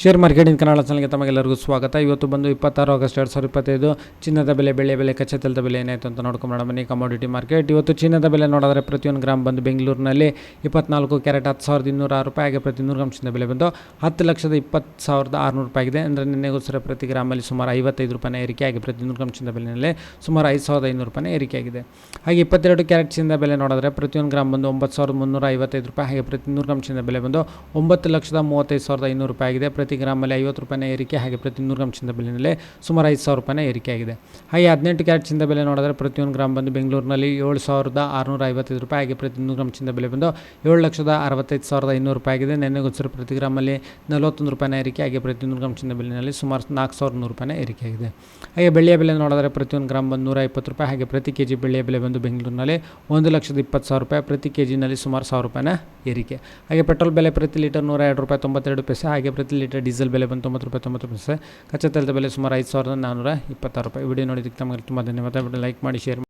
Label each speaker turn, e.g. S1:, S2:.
S1: Share marketing Kannada ಚಾನಲ್ಗೆ ತಮಗೆಲ್ಲರಿಗೂ ಸ್ವಾಗತ. ಇವತ್ತು ಬಂದು ಇಪ್ಪತ್ತಾರು ಆಗಸ್ಟ್ ಎರಡು ಸಾವಿರದ ಇಪ್ಪತ್ತೈದು. ಚಿನ್ನದ ಬೆಲೆ ಬೆಳೆ ಬೆಲೆ ಕಚ್ಚಾ ಬೆಲೆ ಏನಾಯಿತು ಅಂತ ನೋಡ್ಕೊಂಡು ಬನ್ನಿ ಕಮೋಡಿಟಿ ಮಾರ್ಕೆಟ್ ಇವತ್ತು ಚಿನ್ನದ ಬೆಲೆ ನೋಡಿದ್ರೆ ಪ್ರತಿಯೊಂದು ಗ್ರಾಮ್ ಬಂದು ಬೆಂಗಳೂರಿನಲ್ಲಿ ಇಪ್ಪತ್ನಾಲ್ಕು ಕ್ಯಾರೆಟ್ ಹತ್ತು ಸಾವಿರದ ಇನ್ನೂರ ಆರು ರೂಪಾಯಿ. ಹಾಗೆ ಪ್ರತಿ ನೂರು ಗ್ರಾಮ್ ಚಿನ್ನದ ಬೆಲೆ ಬಂದು ಹತ್ತು ಲಕ್ಷದ ಇಪ್ಪತ್ತು ಸಾವಿರದ ಆರುನೂರು ರೂಪಾಯಿ ಆಗಿದೆ. ಅಂದರೆ ನಿನ್ನೆಗೋಸ್ಕರ ಪ್ರತಿ ಗ್ರಾಮಲ್ಲಿ ಸುಮಾರು ಐವತ್ತೈದು ರೂಪಾಯಿ ಏರಿಕೆ ಆಗಿ ಪ್ರತಿ ನೂರು ಗ್ರಾಮ್ ಚಿನ್ನದ ಬೆಲೆಯಲ್ಲಿ ಸುಮಾರು ಐದು ಸಾವಿರದ ಐನೂರು ರೂಪಾಯಿನ ಏರಿಕೆ ಆಗಿದೆ. ಹಾಗೆ ಇಪ್ಪತ್ತೆರಡು ಕ್ಯಾರೆಟ್ ಚಿನ್ನದ ಬೆಲೆ ನೋಡಿದ್ರೆ ಪ್ರತಿಯೊಂದು ಗ್ರಾಮ್ ಬಂದು ಒಂಬತ್ತು ಸಾವಿರದ ಮುನ್ನೂರ ಐವತ್ತೈದು ರೂಪಾಯಿ. ಹಾಗೆ ಪ್ರತಿ ನೂರು ಗ್ರಾಮ್ ಚಿನ್ನದ ಬೆಲೆ ಬಂದು ಒಂಬತ್ತು ಲಕ್ಷದ ಮೂವತ್ತೈದು ಸಾವಿರದ ಐನೂರು ರೂಪಾಯಿ ಆಗಿದೆ. ಪ್ರತಿ ಗ್ರಾಮಲ್ಲಿ ಐವತ್ತು ರೂಪಾಯಿನ ಏರಿಕೆ ಹಾಗೆ ಪ್ರತಿ ನೂರು ಗ್ರಾಮ್ ಚಿನ್ನದ ಬೆಲೆಯಲ್ಲಿ ಸುಮಾರು ಐದು ಸಾವಿರ ರೂಪಾಯಿನ ಏರಿಕೆ ಆಗಿದೆ ಹಾಗೆ ಹದಿನೆಂಟು ಕ್ಯಾರೆಟ್ ಚಿನ್ನದ ಬೆಲೆ ನೋಡಿದ್ರೆ ಪ್ರತಿಯೊಂದು ಗ್ರಾಮ್ ಬಂದು ಬೆಂಗಳೂರಿನಲ್ಲಿ ಏಳು ಸಾವಿರದ ಆರುನೂರ ಐವತ್ತೈದು ರೂಪಾಯಿ ಹಾಗೆ ಪ್ರತಿ ನೂರು ಗ್ರಾಮ್ ಚಿನ್ನದ ಬೆಲೆ ಬಂದು ಏಳು ಲಕ್ಷದ ಅರವತ್ತೈದು ಸಾವಿರದ ಐನೂರು ರೂಪಾಯಿ ಆಗಿದೆ. ನೆನ್ನೆಗೋಸ್ಕರ ಪ್ರತಿ ಗ್ರಾಮಲ್ಲಿ ನಲವತ್ತೊಂದು ರೂಪಾಯಿನ ಏರಿಕೆ ಹಾಗೆ ಪ್ರತಿ ನೂರು ಗ್ರಾಮ್ ಚಿನ್ನದ ಬೆಲೆಯಲ್ಲಿ ಸುಮಾರು ನಾಲ್ಕು ಸಾವಿರದ ನೂರು ರೂಪಾಯಿನ ಏರಿಕೆ ಆಗಿದೆ ಹಾಗೆ ಬೆಳ್ಳಿಯ ಬೆಲೆ ನೋಡಿದ್ರೆ ಪ್ರತಿಯೊಂದು ಗ್ರಾಮ್ ಬಂದು ನೂರ ಇಪ್ಪತ್ತು ರೂಪಾಯಿ ಹಾಗೆ ಪ್ರತಿ ಕೆ ಜಿ ಬೆಳ್ಳಿಯ ಬೆಲೆ ಬಂದು ಬೆಂಗಳೂರಿನಲ್ಲಿ ಒಂದು ಲಕ್ಷದ ಇಪ್ಪತ್ತು ಸಾವಿರ ರೂಪಾಯಿ ಪ್ರತಿ ಕೆ ಜಿನಲ್ಲಿ ಸುಮಾರು ಸಾವಿರ ರೂಪಾಯಿನ ಏರಿಕೆ. ಹಾಗೆ ಪೆಟ್ರೋಲ್ ಬೆಲೆ ಪ್ರತಿ ಲೀಟರ್ ನೂರ ಎರಡು ರೂಪಾಯಿ ತೊಂಬತ್ತೆರಡು ಪೈಸೆ ಹಾಗೆ ಪ್ರತಿ ಲೀಟರ್ ಡೀಸೆಲ್ ಬೆಲೆ ಬಂದು ತೊಂಬತ್ತು ರೂಪಾಯಿ, ತೊಂಬತ್ತು ಪೈಸೆ ಕಚ್ಚಾ ತೈಲದ ಬೆಲೆ ಸುಮಾರು ಐದು ಸಾವಿರದ ನಾನ್ನೂರ ಇಪ್ಪತ್ತಾರು ರೂಪಾಯಿ. ವಿಡಿಯೋ ನೋಡಿದ್ದಕ್ಕೆ ತಮಗೆ ತುಂಬ ಧನ್ಯವಾದ. ಲೈಕ್ ಮಾಡಿ, ಶೇರ್